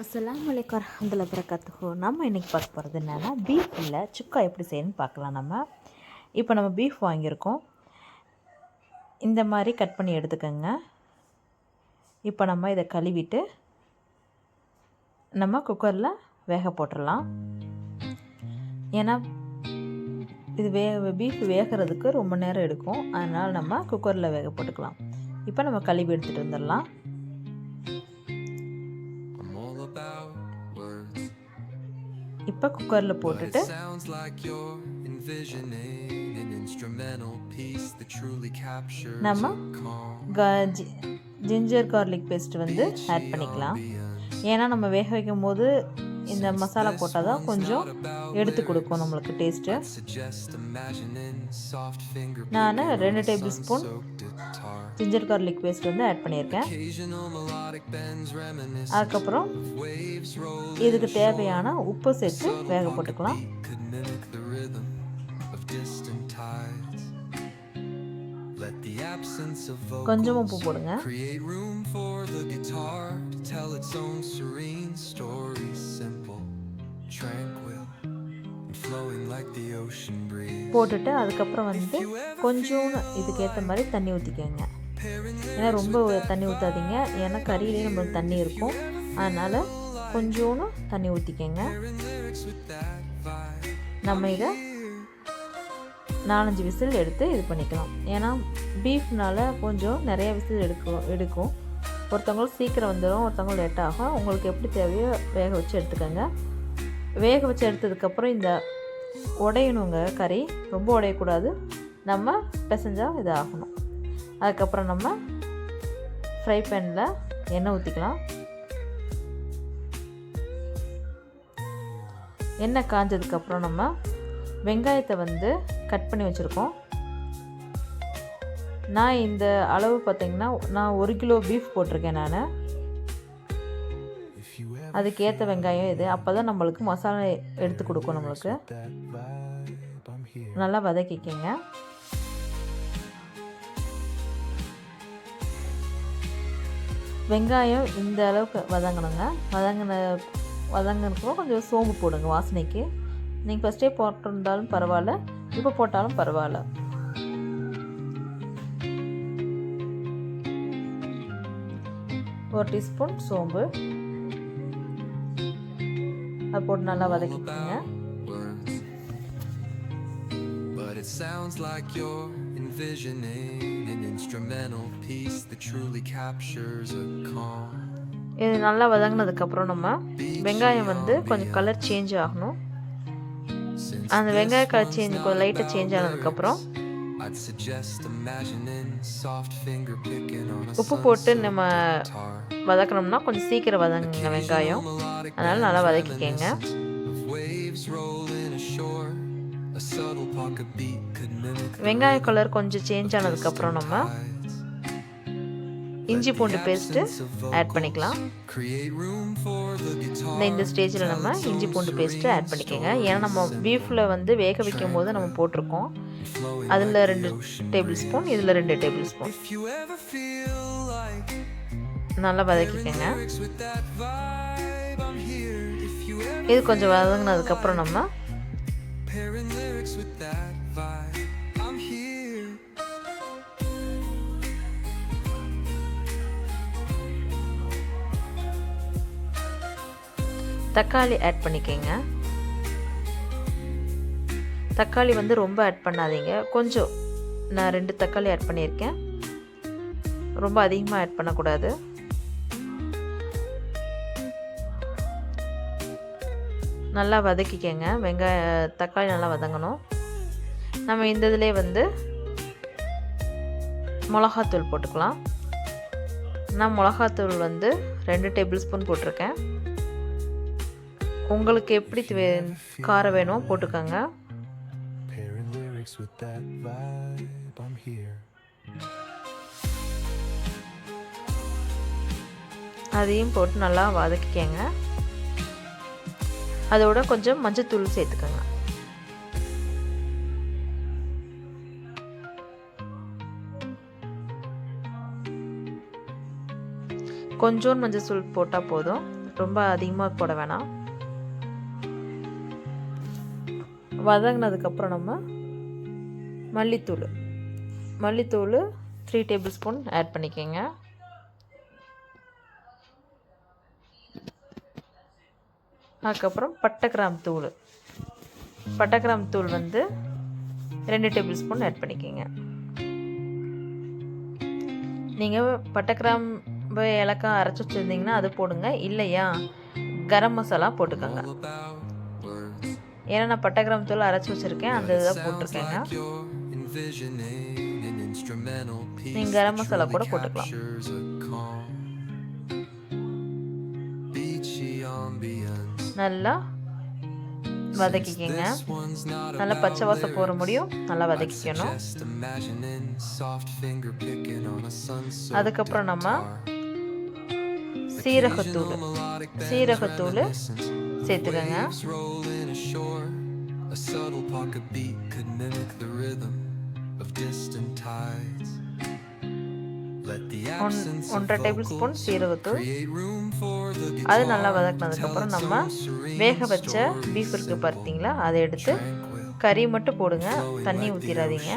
அஸ்லாம் வலைக்கம் வரஹமத்துல்லாஹி வரகாத்துஹு நம்ம இன்றைக்கி பார்க்க போகிறது என்னென்னா பீஃபில் சுக்கா எப்படி செய்யணும்னு பார்க்கலாம் நம்ம. இப்போ நம்ம பீஃப் வாங்கியிருக்கோம். இந்த மாதிரி கட் பண்ணி எடுத்துக்கோங்க. இப்போ நம்ம இதை கழுவிட்டு நம்ம குக்கரில் வேக போட்டுடலாம். ஏன்னா இது வே பீஃப் வேகிறதுக்கு ரொம்ப நேரம் எடுக்கும். அதனால் நம்ம குக்கரில் வேக போட்டுக்கலாம். இப்போ நம்ம கழுவி எடுத்துகிட்டு வந்துடலாம். இப்போ குக்கரில் போட்டுட்டு நம்ம ஜிஞ்சர் கார்லிக் பேஸ்ட் வந்து ஆட் பண்ணிக்கலாம். ஏன்னா நம்ம வேக வைக்கும் போது இந்த மசாலா போட்டால் தான் கொஞ்சம் எடுத்து கொடுக்கும் நம்மளுக்கு டேஸ்ட்டு நான் ரெண்டு tablespoon. Ginger garlic paste வந்து ஆட் பண்ணியிருக்கேன் அதுக்கப்புறம் இதுக்கு தேவையான உப்பு சேர்த்து வேக போட்டுக்கலாம் கொஞ்சம் உப்பு போடுங்க tell its own serene story. Simple, tranquil, போட்டுட்டு அதுக்கப்புறம் வந்து கொஞ்சம் இதுக்கேற்ற மாதிரி தண்ணி ஊற்றிக்கோங்க ஏன்னா ரொம்ப தண்ணி ஊற்றாதீங்க ஏன்னா கறியிலே நம்மளுக்கு தண்ணி இருக்கும். அதனால் கொஞ்சோன்னு தண்ணி ஊற்றிக்கோங்க. நம்ம இதை நாலஞ்சு விசில் எடுத்து இது பண்ணிக்கலாம். ஏன்னா பீஃப்னால கொஞ்சம் நிறைய விசில் எடுக்கும் எடுக்கும். ஒருத்தவங்களுக்கு சீக்கிரம் வந்துடும் ஒருத்தவங்களுக்கு லேட் ஆகும். உங்களுக்கு எப்படி தேவையோ வேக வச்சு எடுத்துக்கோங்க. வேக வச்சு எடுத்ததுக்கப்புறம் இந்த உடையணுங்க கறி. ரொம்ப உடையக்கூடாது. நம்ம பிசைஞ்சால் இது ஆகணும் அதுக்கப்புறம் நம்ம ஃப்ரை பேனில் எண்ணெய் ஊற்றிக்கலாம் எண்ணெய் காஞ்சதுக்கப்புறம் நம்ம வெங்காயத்தை வந்து கட் பண்ணி வச்சுருக்கோம். நான் இந்த அளவு பார்த்திங்கன்னா நான் ஒரு கிலோ பீஃப் போட்டிருக்கேன் நான். அதுக்கேற்ற வெங்காயம் இது. அப்போ தான் நம்மளுக்கு மசாலா எடுத்து கொடுக்கும் நம்மளுக்கு. நல்லா வதக்கிக்கங்க. வெங்காயம் இந்த அளவுக்கு வதங்கணுங்க. வதங்கின வதங்கினப்போ கொஞ்சம் சோம்பு போடுங்க வாசனைக்கு. நீங்கள் ஃபஸ்ட்டே போட்டிருந்தாலும் பரவாயில்ல. இப்போ போட்டாலும் பரவாயில்ல. ஒரு டீஸ்பூன் சோம்பு. அது போட்டு நல்லா வதக்கிக்கோங்க. But it sounds like you're envisioning an instrumental piece that truly captures a calm. இது நல்லா வதங்கினதுக்கப்புறம் நம்ம வெங்காயம் வந்து கொஞ்சம் கலர் சேஞ்ச் ஆகணும் அந்த வெங்காய கலர் சேஞ்ச் கொஞ்சம் லைட்டாக சேஞ்ச் ஆனதுக்கப்புறம் உப்பு போட்டு நம்ம. வதக்கணும்னா கொஞ்சம் சீக்கிரம் வதங்குங்க வெங்காயம் அதனால் நல்லா வதக்கிக்கங்க வெங்காய கலர் கொஞ்சம் சேஞ்ச் ஆனதுக்கப்புறம் நம்ம. இஞ்சி பூண்டு பேஸ்ட்டு ஆட் பண்ணிக்கலாம். இந்த ஸ்டேஜில் நம்ம இஞ்சி பூண்டு பேஸ்ட்டு ஆட் பண்ணிக்கோங்க. ஏன்னா நம்ம பீஃபில் வந்து வேக வைக்கும் போது நம்ம போட்டிருக்கோம். அதில் ரெண்டு டேபிள் ஸ்பூன் இதில் ரெண்டு டேபிள் ஸ்பூன் நல்லா வதக்கிக்கோங்க. இது கொஞ்சம் வதங்கினதுக்கப்புறம் நம்ம தக்காளி ஆட் பண்ணிக்கோங்க. தக்காளி வந்து ரொம்ப ஆட் பண்ணாதீங்க. கொஞ்சம் நான் ரெண்டு தக்காளி ஆட் பண்ணியிருக்கேன். ரொம்ப அதிகமாக ஆட் பண்ணக்கூடாது. நல்லா வதக்கிக்கங்க. வெங்காய தக்காளி நல்லா வதங்கணும். நம்ம இந்த இதிலே வந்து மிளகாத்தூள் போட்டுக்கலாம். நான் மிளகாத்தூள் வந்து ரெண்டு டேபிள் ஸ்பூன் போட்டிருக்கேன். உங்களுக்கு எப்படி வே- காரம் வேணுமோ போட்டுக்கோங்க. with that vibe, I'm here. அதையும் போட்டு நல்லா வதக்கிக்கங்க. அதோட கொஞ்சம் மஞ்சத்தூள் சேர்த்துக்கோங்க. கொஞ்சோண்டு மஞ்சள் தூள் போட்டால் போதும். ரொம்ப அதிகமாக போட வேணாம். வதங்கினதுக்கப்புறம் நம்ம மல்லித்தூள். மல்லித்தூள் த்ரீ டேபிள் ஸ்பூன் ஆட் பண்ணிக்கோங்க. அதுக்கப்புறம் பட்டை கிராம் தூள். பட்டை கிராம் தூள் வந்து ரெண்டு டேபிள் ஸ்பூன் ஆட் பண்ணிக்கோங்க. நீங்கள் பட்டை கிராம்பு ஏலக்காய் அரைச்சி வச்சுருந்தீங்கன்னா அது போடுங்க. இல்லையா? கரம் மசாலா போட்டுக்கோங்க. ஏன்னா நான் பட்டை கிராம் தூள் அரைச்சி வச்சுருக்கேன் அந்த இதை போட்டிருக்கேங்க like you're envisioning an instrumental piece நீங்க கரம் மசாலா கூட போட்டுக்கலாம். நல்லா வதக்கிக்கங்க நல்லா பச்சை வாசம் போகிற. முடியும் நல்லா வதக்கிக்கணும் அதுக்கப்புறம் நம்ம. சீரகத்தூள் சீரகத்தூள். சேர்த்துக்கங்க Ashore. A subtle pocket beat could mimic the rhythm of distant tides. ஒன்றரை டேபிள் ஸ்பூன் சீரகத்தூள் அது நல்லா வதக்கினதுக்கப்புறம் நம்ம வேக வச்ச பீஃப் simple, பார்த்தீங்களா அதை எடுத்து கறி மட்டும் போடுங்க தண்ணி ஊற்றிடாதீங்க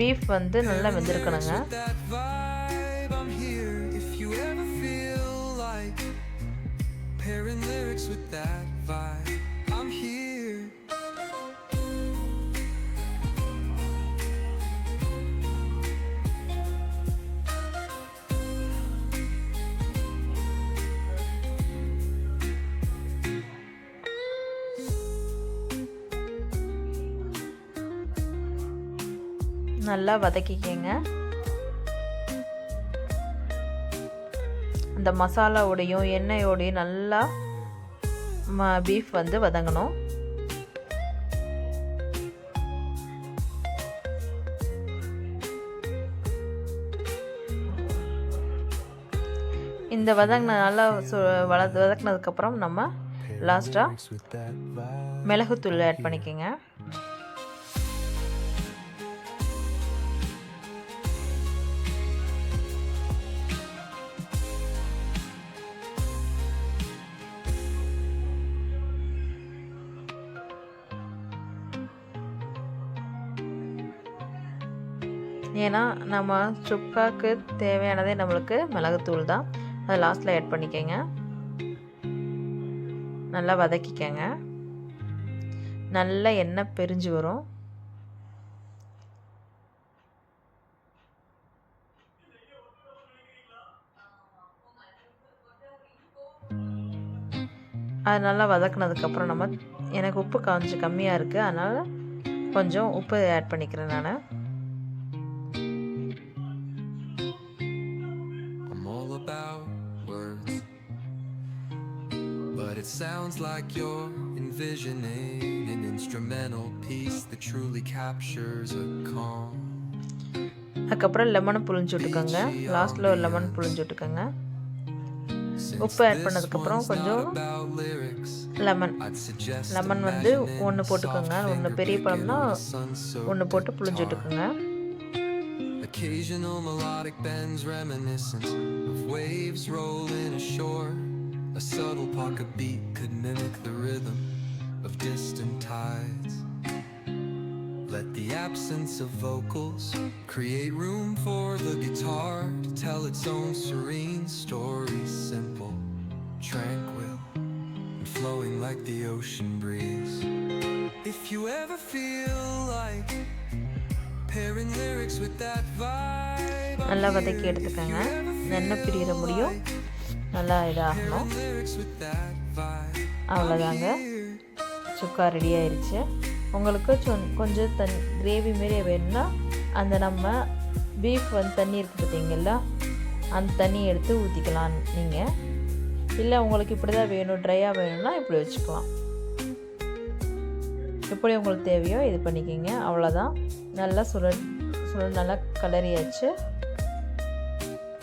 பீஃப் வந்து நல்லா வெந்திருக்கணுங்க pairing lyrics with that vibe, I'm here. நல்லா வதக்கிக்கங்க அந்த மசாலாவோடையும் எண்ணெயோடையும் நல்லா ம பீஃப் வந்து வதங்கணும் இந்த வதங்கின நல்லா சு வள வதக்கினதுக்கப்புறம் நம்ம லாஸ்ட்டாக. மிளகுத்தூள் ஆட் பண்ணிக்கோங்க ஏன்னா நம்ம சுக்காக்கு தேவையானதே நம்மளுக்கு மிளகுத்தூள் தான். அதை லாஸ்ட்டில் ஆட் பண்ணிக்கோங்க. நல்லா வதக்கிக்கங்க. நல்லா எண்ணெய் பிரிஞ்சு வரும். அது நல்லா வதக்குனதுக்கப்புறம் நம்ம எனக்கு உப்பு கொஞ்சம் கம்மியாக இருக்குது அதனால் கொஞ்சம் உப்பு ஆட் பண்ணிக்கிறேன் நான். It sounds like you're envisioning an instrumental piece that truly captures a calm. அதுக்கப்புறம் லெமனை புழிஞ்சு விட்டுக்கோங்க லாஸ்ட்டில் ஒரு லெமன் புழிஞ்சு விட்டுக்கோங்க உப்பு ஆட் பண்ணதுக்கப்புறம் கொஞ்சம் லெமன் லெமன் வந்து ஒன்று போட்டுக்கோங்க ஒன்று பெரிய பழம்னா ஒன்று போட்டு புழிஞ்சு. விட்டுக்கோங்க Occasional melodic bends reminiscent of waves rolling ashore. A subtle pocket beat could mimic the rhythm of distant tides. Let the absence of vocals create room for the guitar to tell its own serene story, simple, tranquil, and flowing like the ocean breeze. If you ever feel like pairing lyrics with that vibe, I'm நல்லா here. வதக்கி If எடுத்துக்கோங்க you ever எண்ணெய் feel பிரியிற முடியும் like நல்லா இதாகணும். அவ்வளோதாங்க. சுக்கா ready ஆயிடுச்சு உங்களுக்கு கொஞ்சம் தன் கிரேவி மாரி வேணும்னா அந்த நம்ம பீஃப் வந்து தண்ணி இருக்குது பார்த்தீங்களா அந்த தண்ணி எடுத்து ஊற்றிக்கலாம் நீங்கள் இல்லை உங்களுக்கு இப்படி தான் வேணும் ட்ரையாக வேணும்னா இப்படி வச்சுக்கலாம். எப்படி உங்களுக்கு தேவையோ இது பண்ணிக்கிங்க. அவ்வளோதான். நல்லா சுழ சுட நல்லா கலரியாச்சு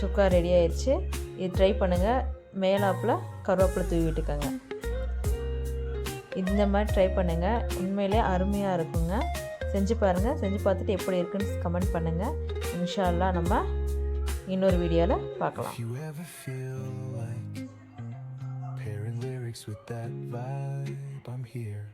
சுக்கா ரெடி ஆயிடுச்சு இது ட்ரை பண்ணுங்கள் மேலாப்பில் கருவேப்பிலை தூவி விட்டுக்கோங்க. இந்த மாதிரி ட்ரை பண்ணுங்கள் உண்மையிலே அருமையாக இருக்குங்க. செஞ்சு பாருங்கள் செஞ்சு பார்த்துட்டு எப்படி இருக்குன்னு கமெண்ட் பண்ணுங்கள் இன்ஷா நம்ம இன்னொரு வீடியோவில் பார்க்கலாம். With that vibe, I'm here.